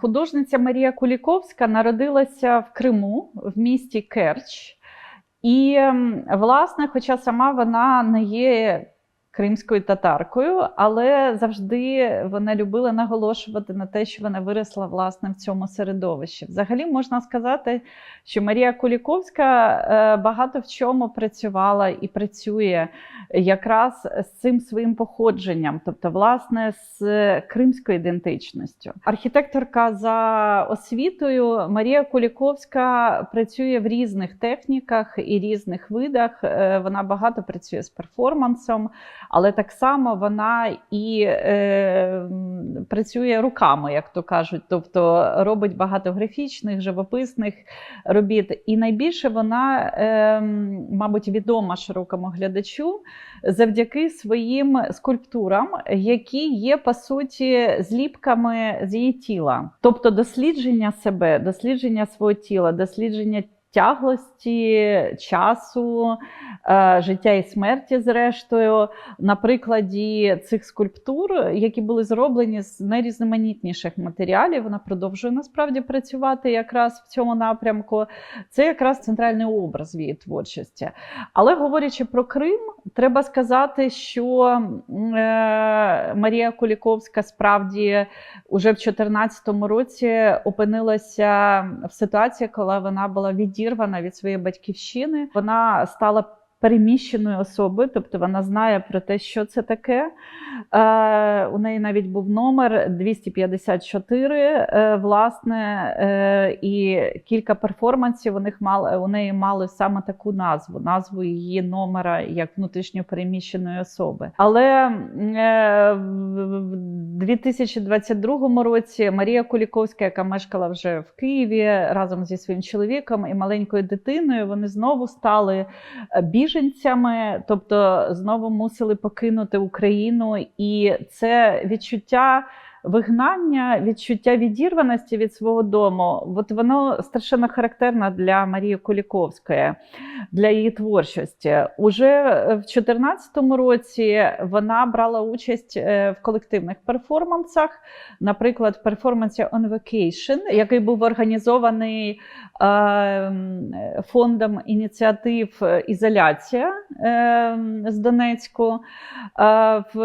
Художниця Марія Куліковська народилася в Криму в місті Керч. І, власне, хоча сама вона не є кримською татаркою, але завжди вона любила наголошувати на те, що вона виросла власне в цьому середовищі. Взагалі можна сказати, що Марія Куліковська е, багато в чому працювала і працює якраз з цим своїм походженням, тобто, власне, з кримською ідентичністю. Архітекторка за освітою Марія Куліковська працює в різних техніках і різних видах. Е, Вона багато працює з перформансом, але так само вона і е, працює руками, як то кажуть, тобто робить багато графічних, живописних робіт. І найбільше вона, е, мабуть, відома широкому глядачу завдяки своїм скульптурам, які є по суті зліпками з її тіла, тобто дослідження себе, дослідження свого тіла, дослідження. Тяглості часу, життя і смерті, зрештою, на прикладі цих скульптур, які були зроблені з найрізноманітніших матеріалів, вона продовжує насправді працювати якраз в цьому напрямку. Це якраз центральний образ в її творчості. Але говорячи про Крим, треба сказати, що е, Марія Куліковська справді уже в 2014 році опинилася в ситуації, коли вона була відірвана від своєї батьківщини. Вона стала переміщеною особою, тобто вона знає про те, що це таке. Е, у неї навіть був номер 254, е, власне, е, і кілька перформансів у них мали у неї мали саме таку назву, назву її номера як внутрішньо переміщеної особи. Але е, в 2022 році Марія Куліковська, яка мешкала вже в Києві разом зі своїм чоловіком і маленькою дитиною, вони знову стали біженцями, тобто знову мусили покинути Україну, і це відчуття. Вигнання, відчуття відірваності від свого дому, от воно страшенно характерне для Марії Куліковської, для її творчості. Уже в 2014 році вона брала участь е, в колективних перформансах, наприклад, в перформансі On Vacation, який був організований е, фондом ініціатив Ізоляція е, з Донецьку е, в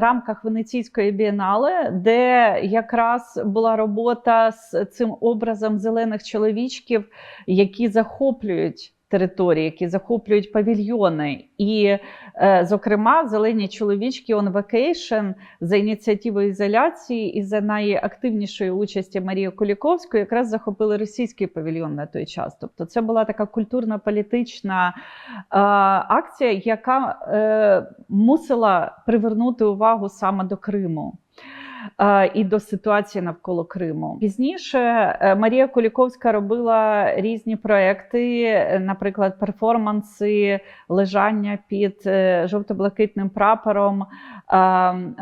рамках Венеційської бієнале, де якраз була робота з цим образом зелених чоловічків, які захоплюють. Території, які захоплюють павільйони, і, е, зокрема, зелені чоловічки on vacation за ініціативою ізоляції і за найактивнішої участі Марії Куліковської якраз захопили російський павільйон на той час. Тобто, це була така культурна політична е, акція, яка е, мусила привернути увагу саме до Криму. І до ситуації навколо Криму пізніше е, Марія Куліковська робила різні проекти, е, наприклад, перформанси лежання під е, жовто-блакитним прапором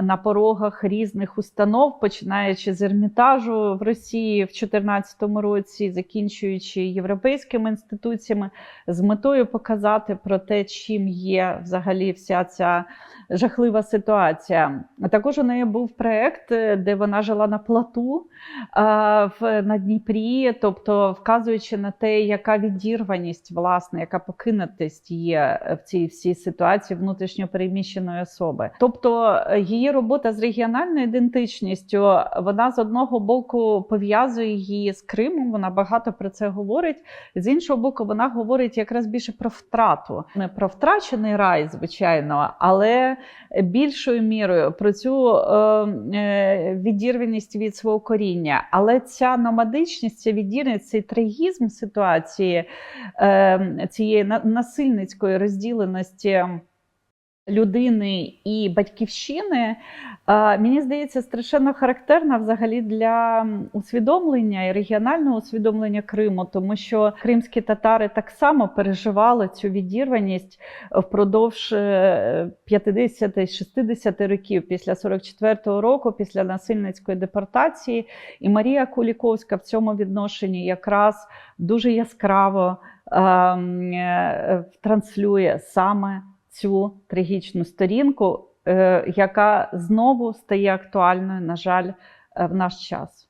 на порогах різних установ, починаючи з Ермітажу в Росії в 2014 році, закінчуючи європейськими інституціями, з метою показати про те, чим є взагалі вся ця жахлива ситуація. Також у неї був проект, де вона жила на плату в, на Дніпрі, тобто вказуючи на те, яка відірваність, власне, яка покинутість є в цій всій ситуації внутрішньо переміщеної особи. Тобто е, її робота з регіональною ідентичністю, вона з одного боку пов'язує її з Кримом, вона багато про це говорить. З іншого боку, вона говорить якраз більше про втрату, не про втрачений рай, звичайно, але більшою мірою про цю е, е, відірваність від свого коріння. Але ця номадичність, ця відірваність, цей трагізм ситуації е, цієї на- насильницької розділеності. Людини і батьківщини, е, мені здається, страшенно характерна взагалі для усвідомлення і регіонального усвідомлення Криму, тому що кримські татари так само переживали цю відірваність впродовж е, 50-60 років після 44-го року, після насильницької депортації. І Марія Куліковська в цьому відношенні якраз дуже яскраво ем, е, транслює саме цю трагічну сторінку е, яка знову стає актуальною, на жаль, е, в наш час.